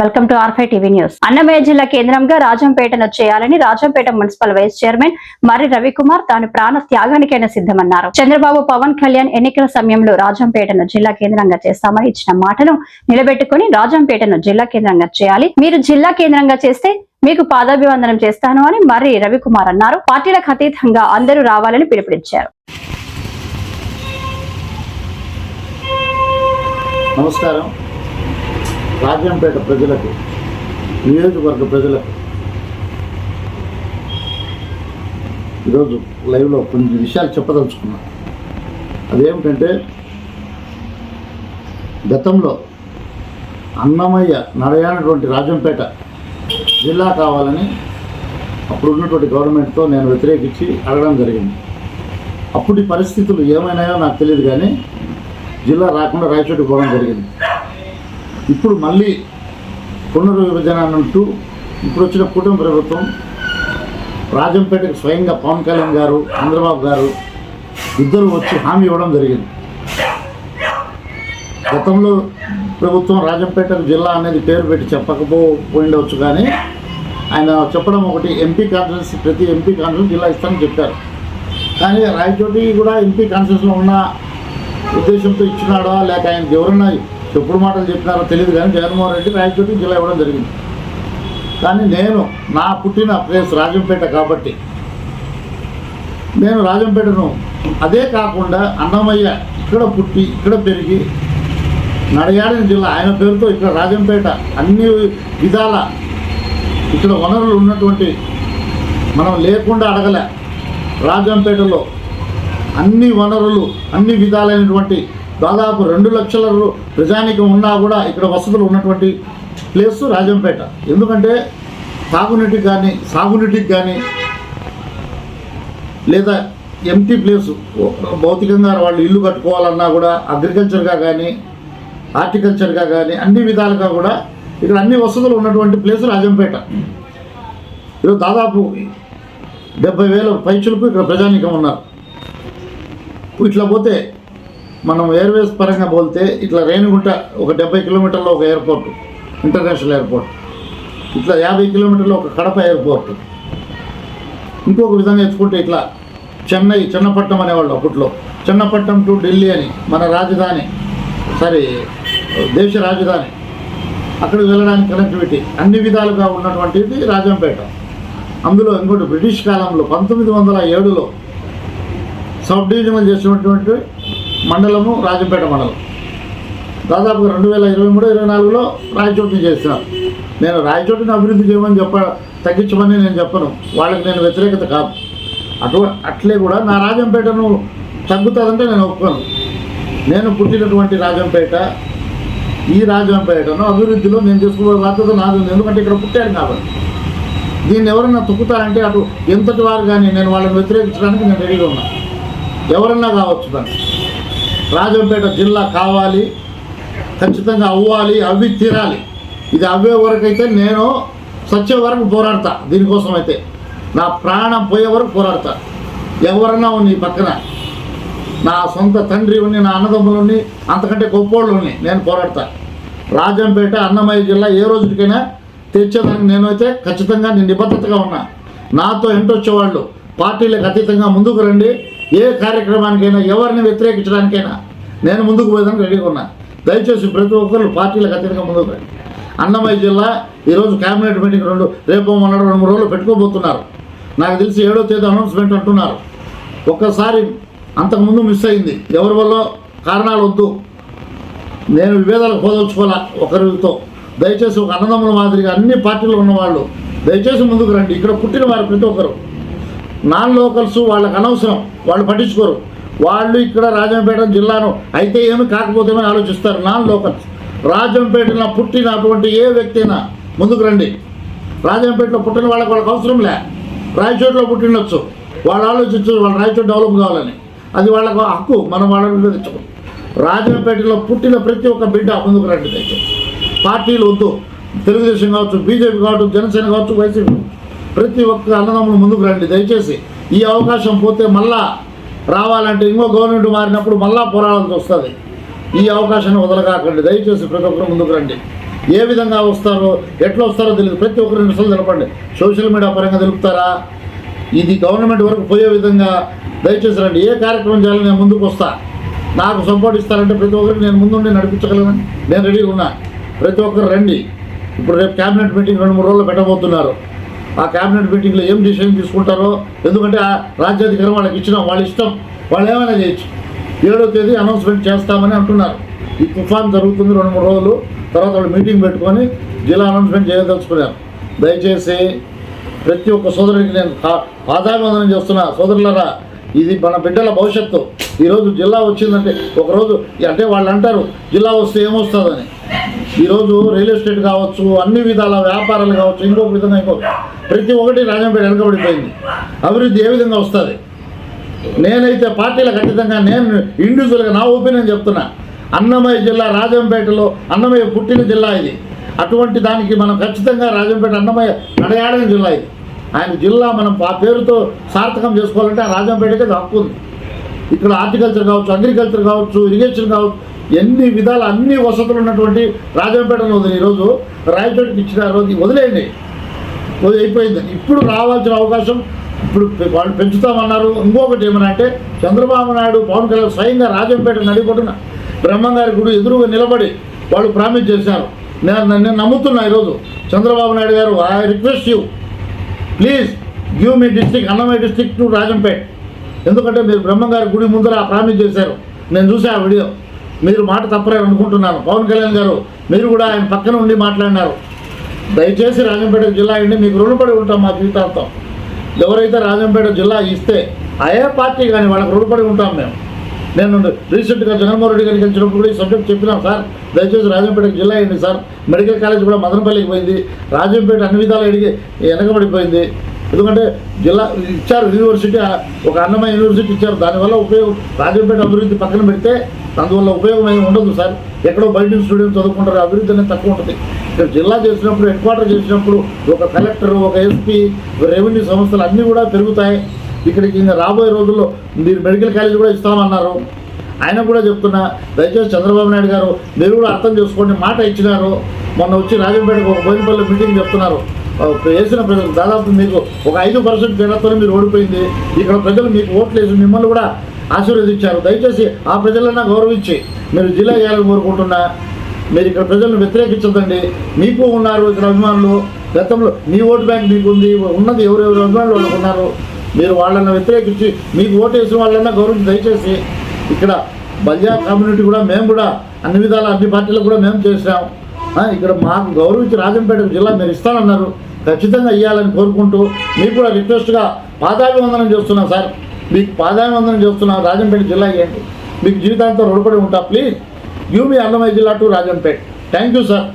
Welcome to ఆర్ఫై TV news Annamayya జిల్లా కేంద్రంగా రాజంపేటను చేయాలని Rajampet municipal vice chairman Marri Ravikumar తాను ప్రాణ త్యాగానికైనా సిద్ధమన్నారు. చంద్రబాబు పవన్ కళ్యాణ్ ఎన్నికల సమయంలో రాజంపేటను జిల్లా కేంద్రంగా చేస్తామని ఇచ్చిన మాటను నిలబెట్టుకుని రాజంపేటను జిల్లా కేంద్రంగా చేయాలి. మీరు జిల్లా కేంద్రంగా చేస్తే మీకు పాదాభివందనం చేస్తాను అని మర్రి రవికుమార్ అన్నారు. పార్టీలకు అతీతంగా అందరూ రావాలని పిలుపునిచ్చారు. నమస్కారం. రాజ్యంపేట ప్రజలకు నియోజకవర్గ ప్రజలకు. ఈరోజు లైవ్లో కొన్ని విషయాలు చెప్పదలుచుకున్నా. అదేమిటంటే గతంలో అన్నమయ్య నడయానటువంటి రాజంపేట జిల్లా కావాలని అప్పుడు ఉన్నటువంటి గవర్నమెంట్తో నేను వ్యతిరేకించి అడగడం జరిగింది. అప్పటి పరిస్థితులు ఏమైనాయో నాకు తెలియదు కానీ జిల్లా రాకుండా రాయచోటి పోవడం జరిగింది. ఇప్పుడు మళ్ళీ పునర్విభజన అంటూ ఇప్పుడు వచ్చిన కుటుంబ ప్రభుత్వం రాజంపేటకు స్వయంగా పవన్ కళ్యాణ్ గారు చంద్రబాబు గారు ఇద్దరు వచ్చి హామీ ఇవ్వడం జరిగింది. గతంలో ప్రభుత్వం రాజంపేటకు జిల్లా అనేది పేరు పెట్టి చెప్పకపోయిండవచ్చు కానీ ఆయన చెప్పడం ఒకటి ఎంపీ కాన్ఫరెన్స్ ప్రతి ఎంపీ కాన్ఫరెన్స్ జిల్లా ఇస్తామని చెప్పారు. కానీ రాయచోటి కూడా ఎంపీ కాన్ఫరెన్స్లో ఉన్న ఉద్దేశంతో ఇచ్చినాడా లేక ఆయనకి ఎవరన్నా ఎప్పుడు మాటలు చెప్పినారో తెలియదు కానీ జగన్మోహన్ రెడ్డి రాయచోటి జిల్లా ఇవ్వడం జరిగింది. కానీ నేను నా పుట్టిన ప్లేస్ రాజంపేట కాబట్టి నేను రాజంపేటను అదే కాకుండా అన్నమయ్య ఇక్కడ పుట్టి ఇక్కడ పెరిగి నడయాడిన జిల్లా ఆయన పేరుతో ఇక్కడ రాజంపేట అన్ని విధాల ఇక్కడ వనరులు ఉన్నటువంటి మనం లేకుండా అడగలే. రాజంపేటలో అన్ని వనరులు అన్ని విధాలైనటువంటి దాదాపు రెండు లక్షల ప్రజానికి ప్రజానికం ఉన్నా కూడా ఇక్కడ వసతులు ఉన్నటువంటి ప్లేస్ రాజంపేట. ఎందుకంటే తాగునీటికి కానీ సాగునీటికి కానీ లేదా ఎంటీ ప్లేసు భౌతికంగా వాళ్ళు ఇల్లు కట్టుకోవాలన్నా కూడా అగ్రికల్చర్గా కానీ హార్టికల్చర్గా కానీ అన్ని విధాలుగా కూడా ఇక్కడ అన్ని వసతులు ఉన్నటువంటి ప్లేస్ రాజంపేట. ఈరోజు దాదాపు డెబ్బై వేల పైచులకు ఇక్కడ ప్రజానికం ఉన్నారు. ఇట్లా పోతే మనం ఎయిర్వేస్ పరంగా పోలితే ఇట్లా రేణిగుంట ఒక డెబ్బై కిలోమీటర్లో ఒక ఎయిర్పోర్ట్ ఇంటర్నేషనల్ ఎయిర్పోర్ట్ ఇట్లా యాభై కిలోమీటర్లో ఒక కడప ఎయిర్పోర్ట్ ఇంకొక విధంగా ఎత్తుకుంటే ఇట్లా చెన్నై చిన్నపట్నం అనేవాళ్ళు అప్పట్లో. చిన్నపట్నం టు ఢిల్లీ అని మన రాజధాని సారీ దేశ రాజధాని. అక్కడికి వెళ్ళడానికి కనెక్టివిటీ అన్ని విధాలుగా ఉన్నటువంటిది రాజంపేట. అందులో ఇంకోటి బ్రిటిష్ కాలంలో పంతొమ్మిది వందల ఏడులో సబ్ డివిజనల్ చేసినటువంటి మండలము రాజంపేట మండలం. దాదాపుగా రెండు వేల ఇరవై మూడు ఇరవై నాలుగులో రాయచోటుని చేశాను నేను రాయచోటుని అభివృద్ధి చేయమని చెప్ప తగ్గించమని నేను చెప్పను. వాళ్ళకి నేను వ్యతిరేకత కాదు. అటు అట్లే కూడా నా రాజంపేటను తగ్గుతుందంటే నేను ఒప్పుకోను. నేను పుట్టినటువంటి రాజంపేట ఈ రాజంపేటను అభివృద్ధిలో నేను చేసుకోవడం బాధ్యత నాది ఎందుకంటే ఇక్కడ పుట్టాను కాబట్టి. దీన్ని ఎవరన్నా తొక్కుతారంటే అటు ఎంతటి వారు కానీ నేను వాళ్ళని వ్యతిరేకించడానికి నేను రెడీగా ఉన్నా ఎవరన్నా కావచ్చు దాన్ని. రాజంపేట జిల్లా కావాలి ఖచ్చితంగా అవ్వాలి అవి తీరాలి. ఇది అవ్వే వరకైతే నేను సచ్చే వరకు పోరాడతా. దీనికోసం అయితే నా ప్రాణం పోయే వరకు పోరాడతా. ఎవరన్నా ఉన్ని పక్కన నా సొంత తండ్రి ఉన్ని నా అన్నదమ్ములు ఉన్ని అంతకంటే గొప్పోళ్ళు ఉన్ని నేను పోరాడతా. రాజంపేట అన్నమయ్య జిల్లా ఏ రోజుకైనా తెచ్చేదానికి నేనైతే ఖచ్చితంగా నేను నిబద్ధతగా ఉన్నా. నాతో ఎంటొచ్చేవాళ్ళు పార్టీలకు అతీతంగా ముందుకు రండి. ఏ కార్యక్రమానికైనా ఎవరిని వ్యతిరేకించడానికైనా నేను ముందుకు పోయేదానికి రెడీగా ఉన్నా. దయచేసి ప్రతి ఒక్కరు పార్టీలకు అతీతంగా ముందుకు రండి. అన్నమయ్య జిల్లా ఈరోజు క్యాబినెట్ మీటింగ్ రెండు రేపు మొన్న రెండు మూడు రోజులు పెట్టుకోబోతున్నారు. నాకు తెలిసి ఏడో తేదీ అనౌన్స్మెంట్ అంటున్నారు. ఒక్కసారి అంతకుముందు మిస్ అయింది. ఎవరి వల్ల? కారణాలు వద్దు. నేను విభేదాలకు పోదలుచుకోవాలా ఒకరితో? దయచేసి ఒక అన్నదమ్ముల మాదిరిగా అన్ని పార్టీలు ఉన్నవాళ్ళు దయచేసి ముందుకు రండి. ఇక్కడ పుట్టిన వారు ప్రతి ఒక్కరు. నాన్ లోకల్స్ వాళ్ళకి అనవసరం. వాళ్ళు పట్టించుకోరు. వాళ్ళు ఇక్కడ రాజంపేట జిల్లాను అయితే ఏమి కాకపోతే ఆలోచిస్తారు? Non locals. రాజంపేటలో పుట్టినటువంటి ఏ వ్యక్తి అయినా ముందుకు రండి. రాజంపేటలో పుట్టిన వాళ్ళకి వాళ్ళకి అవసరం లే. రాయచోటిలో పుట్టినొచ్చు వాళ్ళు ఆలోచించు వాళ్ళు రాయచోటు డెవలప్ కావాలని. అది వాళ్ళకు హక్కు. మనం వాళ్ళని తెచ్చుకో. రాజంపేటలో పుట్టిన ప్రతి ఒక్క బిడ్డ ముందుకు రండి. దయచేసి పార్టీలు వద్దు. తెలుగుదేశం కావచ్చు బీజేపీ కావచ్చు జనసేన కావచ్చు వైసీపీ. ప్రతి ఒక్క అన్నదమ్ములు ముందుకు రండి. దయచేసి ఈ అవకాశం పోతే మళ్ళా రావాలంటే ఇంకో గవర్నమెంట్ మారినప్పుడు మళ్ళా పోరాడాల్సి వస్తుంది. ఈ అవకాశాన్ని వదలకాకండి. దయచేసి ప్రతి ఒక్కరు ముందుకు రండి. ఏ విధంగా వస్తారో ఎట్లా వస్తారో తెలియదు. ప్రతి ఒక్కరు నిరసనలు తెలపండి. సోషల్ మీడియా పరంగా తెలుపుతారా? ఇది గవర్నమెంట్ వరకు పోయే విధంగా దయచేసి రండి. ఏ కార్యక్రమం చేయాలని నేను ముందుకు వస్తా. నాకు సపోర్ట్ ఇస్తారంటే ప్రతి ఒక్కరికి నేను ముందుండి నడిపించగలను. నేను రెడీగా ఉన్నా. ప్రతి ఒక్కరు రండి. ఇప్పుడు రేపు క్యాబినెట్ మీటింగ్ రెండు మూడు రోజులు పెట్టబోతున్నారు. ఆ క్యాబినెట్ మీటింగ్లో ఏం డిసిషన్ తీసుకుంటారో ఎందుకంటే ఆ రాజ్యాధికారం వాళ్ళకి ఇచ్చినాం వాళ్ళ ఇష్టం వాళ్ళు ఏమైనా చేయొచ్చు. ఏడో తేదీ అనౌన్స్మెంట్ చేస్తామని అంటున్నారు. ఈ తుఫాన్ జరుగుతుంది రెండు మూడు రోజులు తర్వాత వాళ్ళు మీటింగ్ పెట్టుకొని జిల్లా అనౌన్స్మెంట్ చేయదలుచుకున్నారు. దయచేసి ప్రతి ఒక్క సోదరుడికి నేను పా- పాదాభివందనం చేస్తున్నా. సోదరులరా ఇది మన బిడ్డల భవిష్యత్తు. ఈరోజు జిల్లా వచ్చిందంటే ఒకరోజు అంటే వాళ్ళు అంటారు జిల్లా వస్తే ఏమొస్తుందని. ఈరోజు రియల్ ఎస్టేట్ కావచ్చు అన్ని విధాల వ్యాపారాలు కావచ్చు ఇంకొక విధంగా ఇంకొక ప్రతి ఒక్కటి రాజంపేట వెనకబడిపోయింది. అభివృద్ధి ఏ విధంగా వస్తుంది? నేనైతే పార్టీల ఖచ్చితంగా నేను ఇండివిజువల్గా నా ఒపీనియన్ చెప్తున్నా. అన్నమయ్య జిల్లా రాజంపేటలో అన్నమయ్య పుట్టిన జిల్లా ఇది. అటువంటి దానికి మనం ఖచ్చితంగా రాజంపేట అన్నమయ్య నడయాడని జిల్లా ఇది. ఆయన జిల్లా మనం ఆ పేరుతో సార్థకం చేసుకోవాలంటే ఆ రాజంపేటకి అది హక్కు ఉంది. ఇక్కడ హార్టికల్చర్ కావచ్చు అగ్రికల్చర్ కావచ్చు ఇరిగేషన్ కావచ్చు ఎన్ని విధాల అన్ని వసతులు ఉన్నటువంటి రాజంపేటలో ఉంది. ఈరోజు రాయచోటికి ఇచ్చిన రోజు వదిలేయండి. అది అయిపోయింది. ఇప్పుడు రావాల్సిన అవకాశం ఇప్పుడు వాళ్ళు పెంచుతామన్నారు. ఇంకొకటి ఏమన్నా అంటే చంద్రబాబు నాయుడు పవన్ కళ్యాణ్ స్వయంగా రాజంపేట నడిపొట్టున బ్రహ్మంగారి గుడి ఎదురుగా నిలబడి వాళ్ళు ప్రామిస్ చేశారు. నేను నేను నమ్ముతున్నా ఈరోజు. Chandrababu Naidu garu I request you please give me district Annamayya district to Rajampet. ఎందుకంటే మీరు బ్రహ్మంగారి గుడి ముందర ఆ ప్రామిస్ చేశారు. నేను చూసా ఆ వీడియో. మీరు మాట తప్పరని అనుకుంటున్నాను. పవన్ కళ్యాణ్ గారు మీరు కూడా ఆయన పక్కన ఉండి మాట్లాడినారు. దయచేసి రాజంపేట జిల్లా అండి మీకు రుణపడి ఉంటాం మా జీవితాంతం. ఎవరైతే రాజంపేట జిల్లా ఇస్తే అయే పార్టీ కానీ వాళ్ళకి రుణపడి ఉంటాం మేము. నేను రీసెంట్గా జగన్మోహన్ రెడ్డి గారికి వచ్చినప్పుడు కూడా ఈ సబ్జెక్ట్ చెప్పినాం సార్. దయచేసి రాజంపేట జిల్లా అయింది సార్. మెడికల్ కాలేజ్ కూడా మదనపల్లికి పోయింది. రాజంపేట అన్ని విధాలు అడిగి వెనకబడిపోయింది. ఎందుకంటే జిల్లా ఇచ్చారు యూనివర్సిటీ ఒక అన్నమయ్య యూనివర్సిటీ ఇచ్చారు. దానివల్ల ఉపయోగం రాజంపేట అభివృద్ధి పక్కన పెడితే అందువల్ల ఉపయోగం ఏమి ఉండదు సార్. ఎక్కడో బయట స్టూడెంట్స్ చదువుకుంటారు. అభివృద్ధి అనేది తక్కువ ఉంటుంది. ఇక్కడ జిల్లా చేసినప్పుడు హెడ్ క్వార్టర్ చేసినప్పుడు ఒక కలెక్టర్ ఒక ఎస్పీ రెవెన్యూ సంస్థలు అన్నీ కూడా పెరుగుతాయి. ఇక్కడికి రాబోయే రోజుల్లో మీరు మెడికల్ కాలేజ్ కూడా ఇస్తామన్నారు. ఆయన కూడా చెప్తున్నా దయచేసి చంద్రబాబు నాయుడు గారు మీరు కూడా అర్థం చేసుకోండి మాట ఇచ్చినారు. మొన్న వచ్చి రాజంపేటకు ఒక బోయినపల్లి మీటింగ్ చెప్తున్నారు. వేసిన ప్రజలు దాదాపు మీకు ఒక ఐదు పర్సెంట్ తేడాతో మీరు ఓడిపోయింది. ఇక్కడ ప్రజలు మీకు ఓట్లు వేసి మిమ్మల్ని కూడా ఆశీర్వదించారు. దయచేసి ఆ ప్రజలన్నా గౌరవించి మీరు జిల్లా చేయాలని కోరుకుంటున్నా. మీరు ఇక్కడ ప్రజలను వ్యతిరేకించదండి మీకు ఉన్నారు ఇక్కడ అభిమానులు. గతంలో మీ ఓటు బ్యాంక్ మీకు ఉంది. ఉన్నది ఎవరెవరు అభిమానులు వాళ్ళు ఉన్నారు. మీరు వాళ్ళని వ్యతిరేకించి మీకు ఓటు వేసిన వాళ్ళన్నా గౌరవించి దయచేసి ఇక్కడ బల్జా కమ్యూనిటీ కూడా మేము కూడా అన్ని విధాల అన్ని పార్టీలకు కూడా మేము చేసాం ఇక్కడ మాకు గౌరవించి రాజంపేట జిల్లా మీరు ఇస్తానన్నారు. ఖచ్చితంగా ఇవ్వాలని కోరుకుంటూ మీకు కూడా రిక్వెస్ట్గా పాదాభివందనం చేస్తున్నాం సార్. మీకు పాదాభివందనం చేస్తున్నాం రాజంపేట జిల్లా ఇవ్వండి మీకు జీవితాంతం రుణపడి ఉంటా ప్లీజ్. గివ్ మీ అన్నమయ్య జిల్లా to Rajampet. Thank you sir.